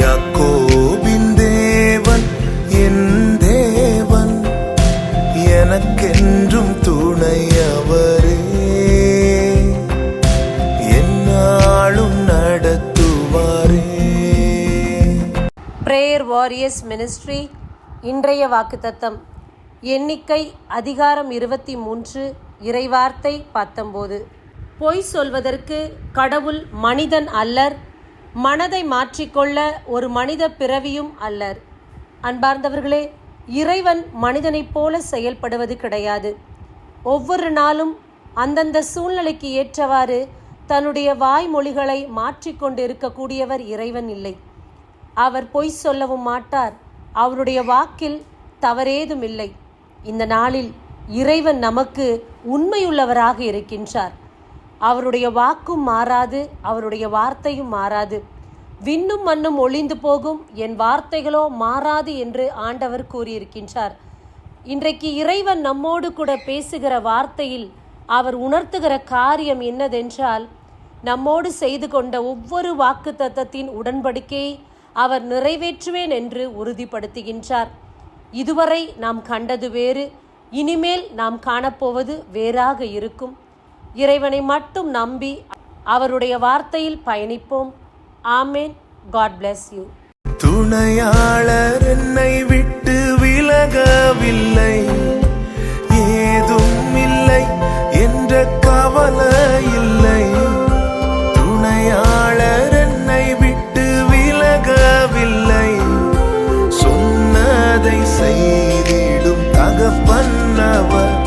யாக்கோபின் தேவன் என் தேவன். எனக்கென்றும் துணையவரே. என்னாலும் நடத்துவாரே. பிரேயர் வாரியர்ஸ் மினிஸ்ட்ரி இன்றைய வாக்குத்தத்தம். எண்ணிக்கை அதிகாரம் இருபத்தி மூன்று இறைவார்த்தை பத்தொம்போது பொய் சொல்வதற்கு கடவுள் மனிதன் அல்லர் மனதை மாற்றிக்கொள்ள ஒரு மனித பிறவியும் அல்லர். அன்பார்ந்தவர்களே இறைவன் மனிதனைப் போல செயல்படுவது கிடையாது. ஒவ்வொரு நாளும் அந்தந்த சூழ்நிலைக்கு ஏற்றவாறு தன்னுடைய வாய்மொழிகளை மாற்றிக்கொண்டு இருக்கக்கூடியவர் இறைவன் இல்லை. அவர் பொய் சொல்லவும் மாட்டார். அவருடைய வாக்கில் தவறேதும் இல்லை இந்த நாளில் இறைவன் நமக்கு உண்மையுள்ளவராக இருக்கின்றார். அவருடைய வாக்கும் மாறாது அவருடைய வார்த்தையும் மாறாது. விண்ணும் மண்ணும் ஒளிந்து போகும் என் வார்த்தைகளோ மாறாது என்று ஆண்டவர் கூறியிருக்கின்றார். இன்றைக்கு இறைவன் நம்மோடு கூட பேசுகிற வார்த்தையில் அவர் உணர்த்துகிற காரியம் என்னதென்றால் நம்மோடு செய்து கொண்ட ஒவ்வொரு வாக்கு தத்தத்தின் உடன்படிக்கையை அவர் நிறைவேற்றுவேன் என்று உறுதிப்படுத்துகின்றார். இதுவரை நாம் கண்டது வேறு இனிமேல் நாம் காணப்போவது வேறாக இருக்கும். இறைவனை மட்டும் நம்பி அவருடைய வார்த்தையில் பயணிப்போம். ஆமேன். காட் பிளஸ் யூ துணையாளர் என்னை விட்டு விலகவில்லை. ஏதும் இல்லை என்ற கவலை இல்லை. துணையாளர் என்னை விட்டு விலகவில்லை. சொன்னதை செய்திடும் தகப்பன்னவர்